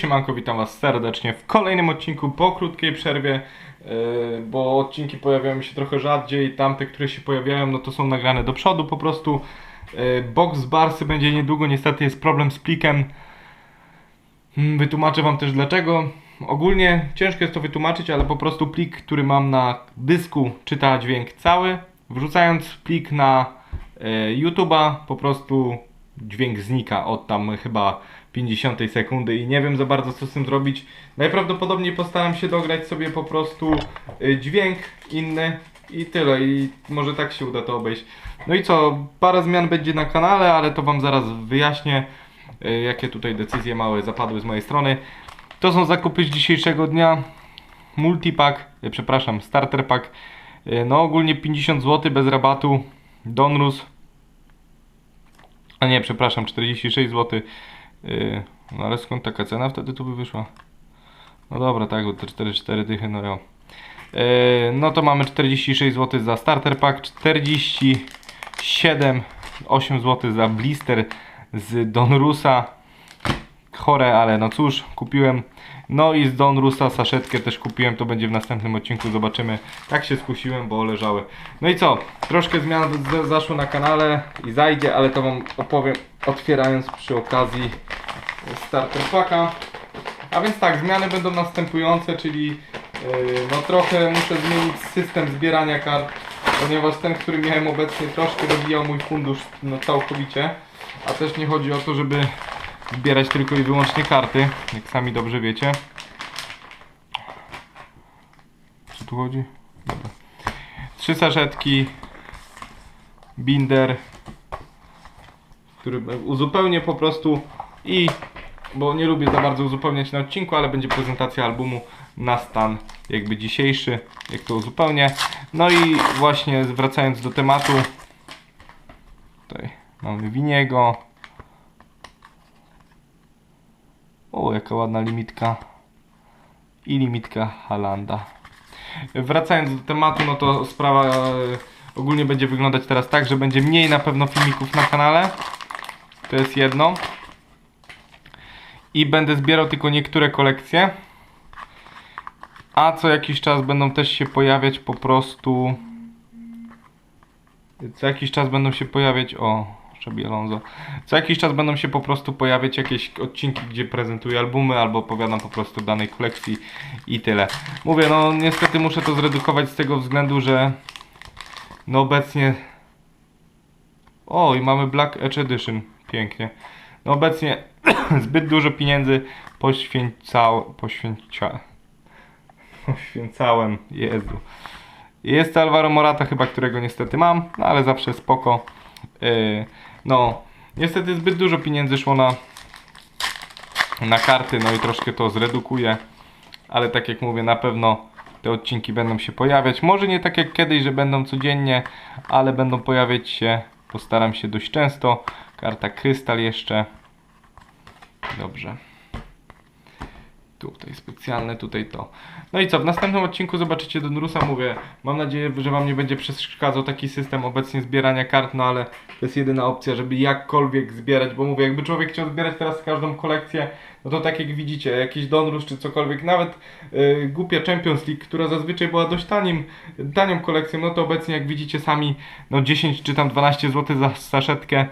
siemanko, witam was serdecznie w kolejnym odcinku po krótkiej przerwie, yy, bo odcinki pojawiają się trochę rzadziej, tamte, które się pojawiają, no to są nagrane do przodu po prostu. Yy, Box z Barsy będzie niedługo, niestety jest problem z plikiem. Mm, Wytłumaczę wam też dlaczego. Ogólnie ciężko jest to wytłumaczyć, ale po prostu plik, który mam na dysku czyta dźwięk cały. Wrzucając plik na e, YouTube'a, po prostu dźwięk znika od tam chyba 50 sekundy i nie wiem za bardzo co z tym zrobić. Najprawdopodobniej postaram się dograć sobie po prostu e, dźwięk inny i tyle i może tak się uda to obejść. No i co, parę zmian będzie na kanale, ale to wam zaraz wyjaśnię e, jakie tutaj decyzje małe zapadły z mojej strony. To są zakupy z dzisiejszego dnia. Multipack, e, przepraszam, starter pack. No ogólnie 50 zł bez rabatu. Donrus. A nie, przepraszam, 46 zł. E, No ale skąd taka cena wtedy tu by wyszła? No dobra, tak, bo te 4, 4 dychy, no jo. E, No to mamy 46 zł za starter pack, 47 8 zł za blister z Donrusa chore, ale no cóż, kupiłem. No i z Don Rusa saszetkę też kupiłem, to będzie w następnym odcinku, zobaczymy. Tak się skusiłem, bo leżały. No i co, troszkę zmian zaszło na kanale i zajdzie, ale to wam opowiem otwierając przy okazji starter packa. A więc tak, zmiany będą następujące, czyli yy, no trochę muszę zmienić system zbierania kart, ponieważ ten, który miałem obecnie troszkę dobijał mój fundusz no, całkowicie. A też nie chodzi o to, żeby zbierać tylko i wyłącznie karty, jak sami dobrze wiecie. Co tu chodzi? Dobra. Trzy saszetki, binder, który uzupełnię po prostu i bo nie lubię za bardzo uzupełniać na odcinku, ale będzie prezentacja albumu na stan jakby dzisiejszy, jak to uzupełnię. No i właśnie wracając do tematu, tutaj mamy Winiego, O, jaka ładna limitka. I limitka Halanda. Wracając do tematu, no to sprawa e, ogólnie będzie wyglądać teraz tak, że będzie mniej na pewno filmików na kanale. To jest jedno. I będę zbierał tylko niektóre kolekcje. A co jakiś czas będą też się pojawiać po prostu. Co jakiś czas będą się pojawiać. O, Szabi Alonso. Co jakiś czas będą się po prostu pojawiać jakieś odcinki, gdzie prezentuję albumy albo opowiadam po prostu danej kolekcji i tyle. Mówię, no niestety muszę to zredukować z tego względu, że no obecnie. O, i mamy Black Edge Edition. Pięknie. No obecnie zbyt dużo pieniędzy poświęcał, poświęcia, poświęcałem. Jezu. Jest Alvaro Morata chyba, którego niestety mam, no ale zawsze spoko. Yy, no, niestety zbyt dużo pieniędzy szło na, na karty, no i troszkę to zredukuje. Ale tak jak mówię, na pewno te odcinki będą się pojawiać. Może nie tak jak kiedyś, że będą codziennie, ale będą pojawiać się, postaram się dość często. Karta Krystal jeszcze. Dobrze. Tutaj specjalne, tutaj to. No i co, w następnym odcinku zobaczycie Donrusa, mówię, mam nadzieję, że Wam nie będzie przeszkadzał taki system obecnie zbierania kart, no ale to jest jedyna opcja, żeby jakkolwiek zbierać, bo mówię, jakby człowiek chciał zbierać teraz każdą kolekcję, no to tak jak widzicie, jakiś Donrus czy cokolwiek, nawet yy, głupia Champions League, która zazwyczaj była dość tanim, tanią kolekcją, no to obecnie jak widzicie sami, no 10 czy tam 12 zł za saszetkę,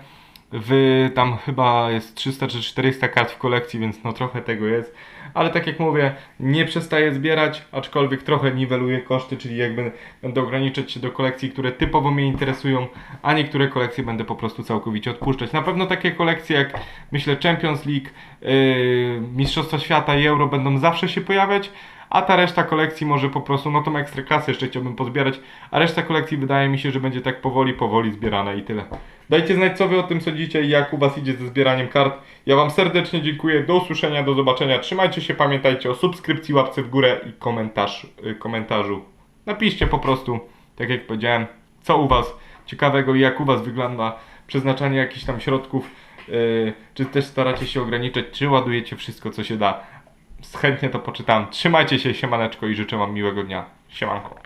w tam chyba jest 300 czy 400 kart w kolekcji, więc no trochę tego jest. Ale tak jak mówię, nie przestaję zbierać, aczkolwiek trochę niweluję koszty, czyli jakby będę ograniczać się do kolekcji, które typowo mnie interesują, a niektóre kolekcje będę po prostu całkowicie odpuszczać. Na pewno takie kolekcje jak myślę Champions League, yy, Mistrzostwa Świata i Euro będą zawsze się pojawiać, a ta reszta kolekcji może po prostu, no tą ekstraklasę jeszcze chciałbym pozbierać, a reszta kolekcji wydaje mi się, że będzie tak powoli, powoli zbierana i tyle. Dajcie znać, co wy o tym sądzicie i jak u was idzie ze zbieraniem kart. Ja wam serdecznie dziękuję, do usłyszenia, do zobaczenia. Trzymajcie się, pamiętajcie o subskrypcji, łapce w górę i komentarz, y, komentarzu. Napiszcie po prostu, tak jak powiedziałem, co u was ciekawego i jak u was wygląda przeznaczanie jakichś tam środków. Yy, czy też staracie się ograniczać, czy ładujecie wszystko, co się da. Chętnie to poczytam. Trzymajcie się, siemaneczko i życzę wam miłego dnia. Siemanko.